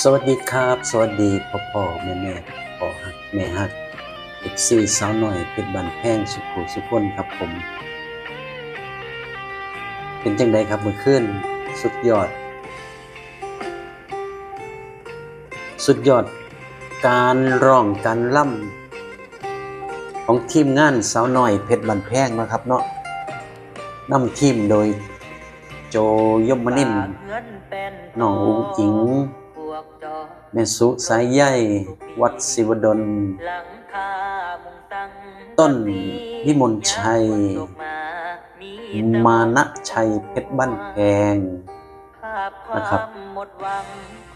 สวัสดีครับ สวัสดีพ่อพ่อแม่แม่พ่อฮักแม่ฮักเอ็กซี่สาวหน่อยเพชรบันแพงสุขุสุขคนครับผม เป็นจังไดครับเมื่อคืนสุดยอด สุดยอด การร้องการล่ำของทีมงานสาวหน่อยเพชรบันแพงนะครับเนาะนำทีมโดยโจยมนินทร์น้องอุ้งอิง แม่สุสายใยวัดศิวดล ต้นวิมลชัย มานะชัยเพชรบ้านแพงนะครับ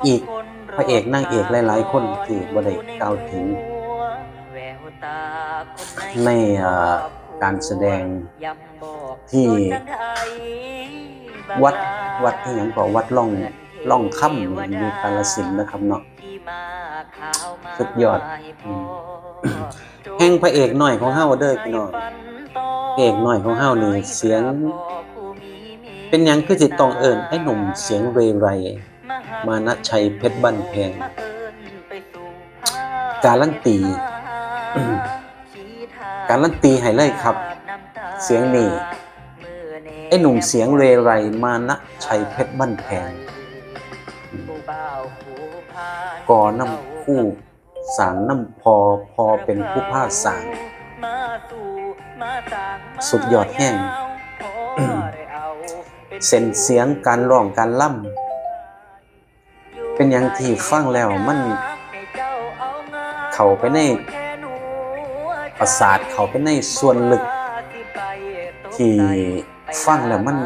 อีกพระเอกนางเอกหลายๆ คนที่บ่ได้กล่าวถึง ในอ่าการแสดงที่วัดวัดที่หยังก็วัดล่อง ล่องค่ำอยู่กาฬสินธุ์นะครับเนาะสุดยอดอืมแห่งพระเอกหน่อยของเฮาเด้อพี่น้องพระเอกหน่อยของเฮานี่เสียง เป็นหยังคือสิต้องเอิ้นไอ้หนุ่มเสียงเรไร มานะชัยเพชรบ้านแพง การันตี การันตีให้เลยครับ เสียงนี่ไอ้หนุ่มเสียงเรไร มานะชัยเพชรบ้านแพง ก่อน้ำคู่สางน้ำพอพอเป็นผู้พาสางสุดยอดแห้งเส้นเสียงการร้องการล่ำเป็นอย่างที่ฟังแล้วมัน เข้าไปในประสาทเข้าไปในส่วนลึก ที่ฟังแล้วมัน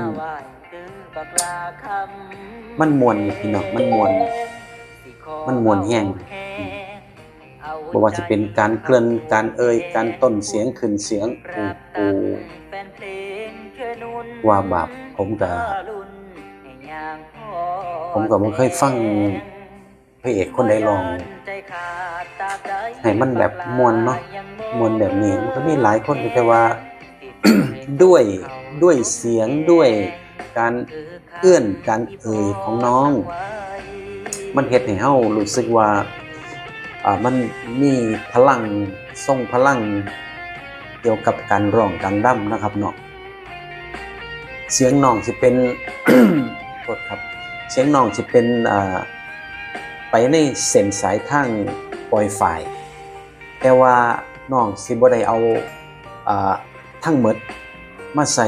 มันมวนพี่น้องมันมวน มันมวนแห้งบ่ว่าจะเป็นการเกริ่อนการเอ่ยการต้นเสียงขึ้นเสียงปูปูว่าบาปผมก็ผมก็บ่เคยฟังพระเอกคนใดร้องให้มันแบบมวนเนาะมวนแบบนี้มันก็มีหลายคนแต่ว่าด้วยด้วยเสียงด้วย การเอื้อนการเอ่ยของน้อง มันเฮ็ดให้เฮารู้สึกว่าอ่ามันมีพลังทรงพลังเกี่ยวกับการร้องการร่ำนะครับเนาะเสียงน้องสิเป็นโทษครับ เสียงน้องสิเป็นอ่าไปในเส้นสายทางปล่อยฝ่าย แต่ว่าน้องสิบ่ได้เอาอ่าทั้งหมดมาใส่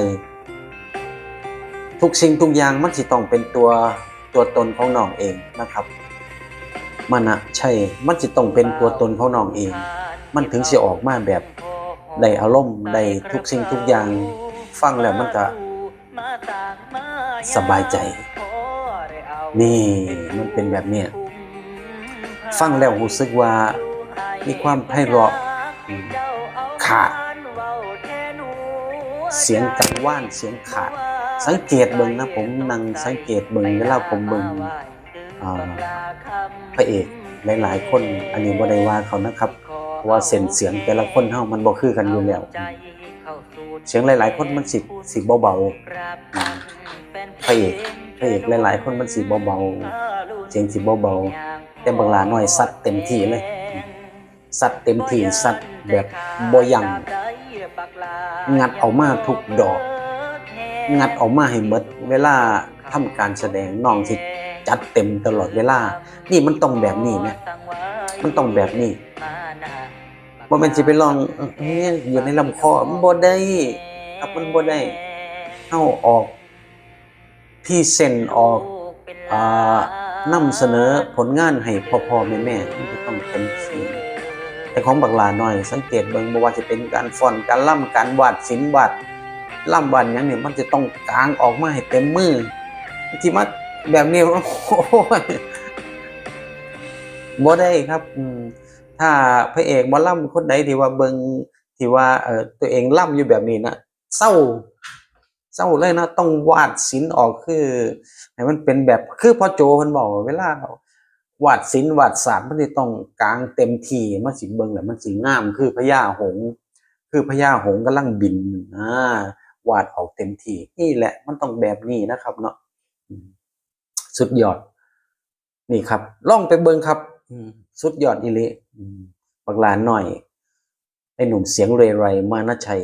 ทุกสิ่งทุกอย่างมันสิต้องเป็นตัวตัวตนของน้องเองนะครับ มันอะใช่มันสิต้องเป็นตัวตนของน้องเอง มันถึงสิออกมาแบบได้อารมณ์ได้ทุกสิ่งทุกอย่างฟังแล้วมันก็สบายใจ นี่มันเป็นแบบเนี้ยฟังแล้วรู้สึกว่ามีความไพเราะขาด เสียงกังว่านเสียงขาด สังเกตเบิ่งนะผมนั่งสังเกตเบิ่งเวลาผมเบิ่งอ่าพระเอกหลายๆ คนอันนี้บ่ได้ว่าเขานะครับเพราะว่าเส้นเสียงแต่ละคนเฮามันบ่คือกันอยู่แล้วเสียงหลาย ๆ คนมันสิสิเบาๆอืมพระเอกพระเอกหลายๆ คนมันสิเบาๆเสียงสิเบาๆแต่บางหลาน้อยซัดเต็มที่เลยอืมซัดเต็มที่ซัดแบบบ่ยั้งงัดออกมาทุกดอก งัดออกมาให้หมดเวลาทำการแสดงน้องสิจัดเต็มตลอดเวลา นี่มันต้องแบบนี้นะมันต้องแบบนี้บ่แม่นสิไปลองเอ๊ะอยู่ในลำคอมันบ่ได้ครับมันบ่ได้เฮาออกที่เส้นออกอ่านำเสนอผลงานให้พ่อๆแม่ๆมันต้องเต็มที่แต่ของบักหลาน้อย สังเกตเบิ่งบ่ว่าจะเป็นการฟอนการล่ำการวาดศิลป์วาด ล่ำวันยังเนี่ยมันจะต้องกางออกมาให้เต็มมือที่มาแบบนี้โอ้โหบ่ได้ครับ อืมถ้าพระเอกบ่ล่ำคนใดที่ว่าเบิงที่ว่าเออตัวเองล่ำอยู่แบบนี้นะเศร้าเศร้าเลยนะต้องวาดศิลออกคือให้มันเป็นแบบคือพ่อโจเพิ่นบอกว่าเวลาวาดศิลวาดศาสตร์มันสิต้องกลางเต็มทีมันสิเบิงแล้วมันสิงาม คือพญาหง คือพญาหงส์กำลังบินอ่า วาดออกเต็มที่นี่แหละมันต้องแบบนี้นะครับ เนาะสุดยอด นี่ครับ ล่องไปเบิงครับสุดยอดอิลิบักลานหน่อยไอหนุ่มเสียงเรไรมานาชัย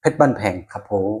เพชรบ้านแพงครับผม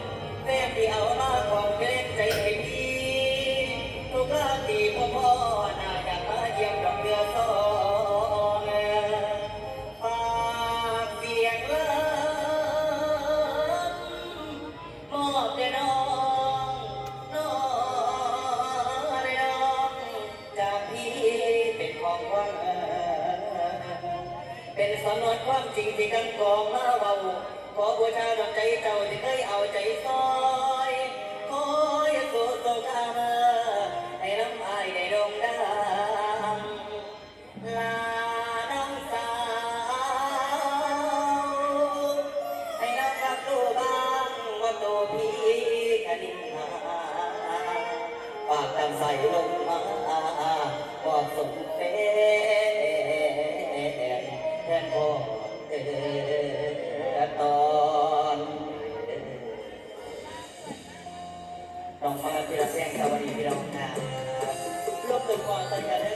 แม่ที่เอามากกว่าเกรงใจไอ้ดีทุกราตรีพ่อพ่น่าจะมาเยี่ยมดอกเดือสองฝากเสียงล้ำมอบแด่น้องน้องแลน้องจากพี่เป็นของขวัญเป็นสำนวนความจริงที่กันกองเล่า ผู้ชายดอกใจเจ้าที่เคยเอาใจซ้อ about like that.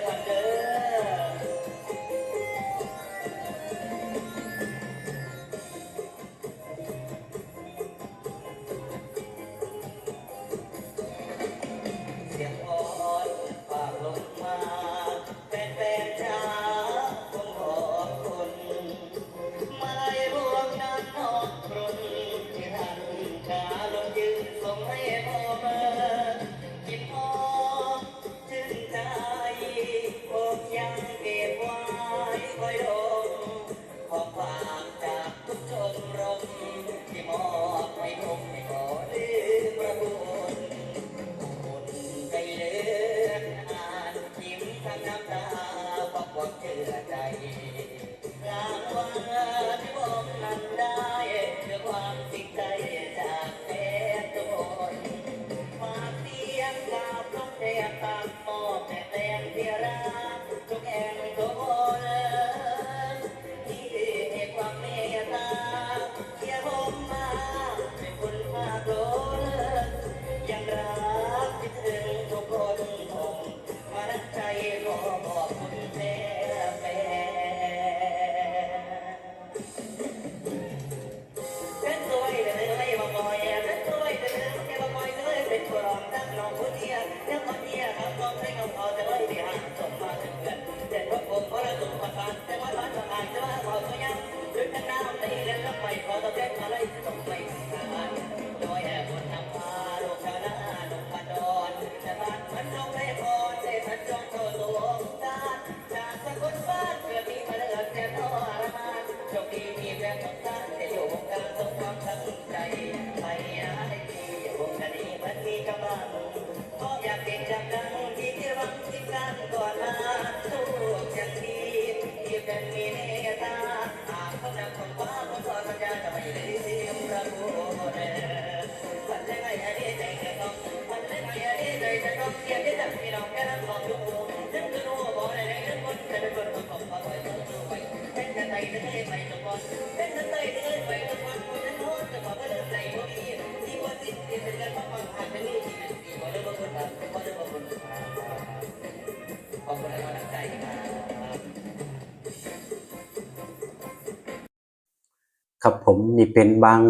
ครับผมนี่เป็นบาง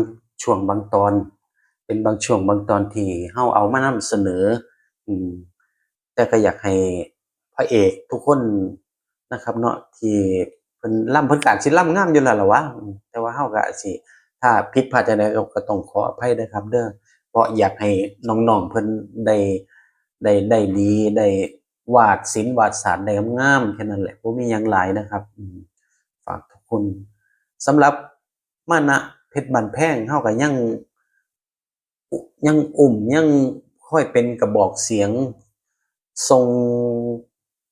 ช่วงบางตอน เป็นบางช่วงบางตอนที่เฮาเอามานำเสนอ อืม แต่ก็อยากให้พระเอกทุกคนนะครับเนาะที่เพิ่นล่ำเพิ่นกาดสิล่ำงามอยู่แล้วล่ะวะแต่ว่าเฮาก็สิถ้าผิดพลาดจะได้ก็ต้องขออภัยนะครับ เด้อเพราะอยากให้น้องๆเพิ่นได้ได้ได้ดีได้วาดศิลป์วาดศาสตร์ได้งามแค่นั้นแหละบ่มีหยังหลายนะครับฝากทุกคนสำหรับ มานะเพชรบันแพงเฮาก็ยังยังอุ่มยังค่อยเป็นกระบอกเสียง ทรง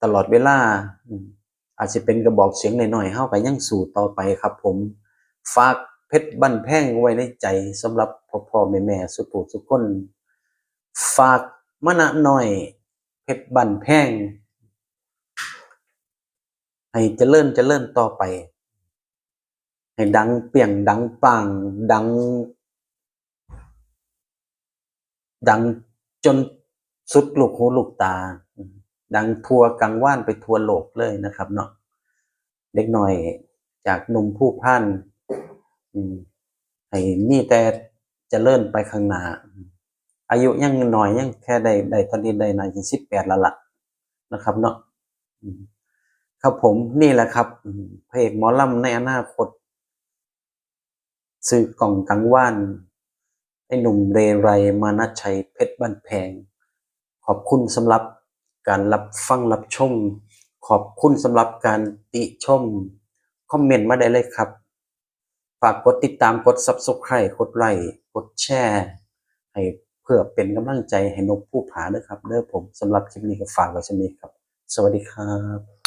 ตลอดเวลา อาจจะเป็นกระบอกเสียงหน่อยๆเฮาก็ยังสู่ต่อไปครับผม ฝากเพชรบันแพงไว้ในใจสำหรับพ่อพ่อแม่แม่สุภูสุคนฝากมะนะหน่อย เพชรบันแพงให้เจริญเจริญต่อไป ให้ดังเปรียงดังปังดัง ดังจนสุดลูกหูลูกตา ดังทัวกังว่านไปทัวโลกเลยนะครับเนาะเด็กหน่อยจากหนุ่มผู้พันอืมให้มีแต่จะเจริญไปข้างหน้า อายุยังน้อยยังแค่ได้ได้ตอนนี้ได้นาจะสิบแปดแล้วล่ะนะครับเนาะครับผมนี่แหละครับอืมพระเอกหมอลำในอนาคต สื่อกล่องกังว่านไอ้หนุ่มเรไรมานัชชัยเพชรบ้านแพง ขอบคุณสำหรับการรับฟังรับชม ขอบคุณสำหรับการติชม คอมเมนต์มาได้เลยครับ ฝากกดติดตามกด Subscribe กดไลค์กดแชร์ให้เพื่อเป็นกำลังใจให้นกผู้ผาด้วยครับเด้อผมสำหรับคลิปนี้ก็ฝากไว้เช่นนี้ครับ สวัสดีครับ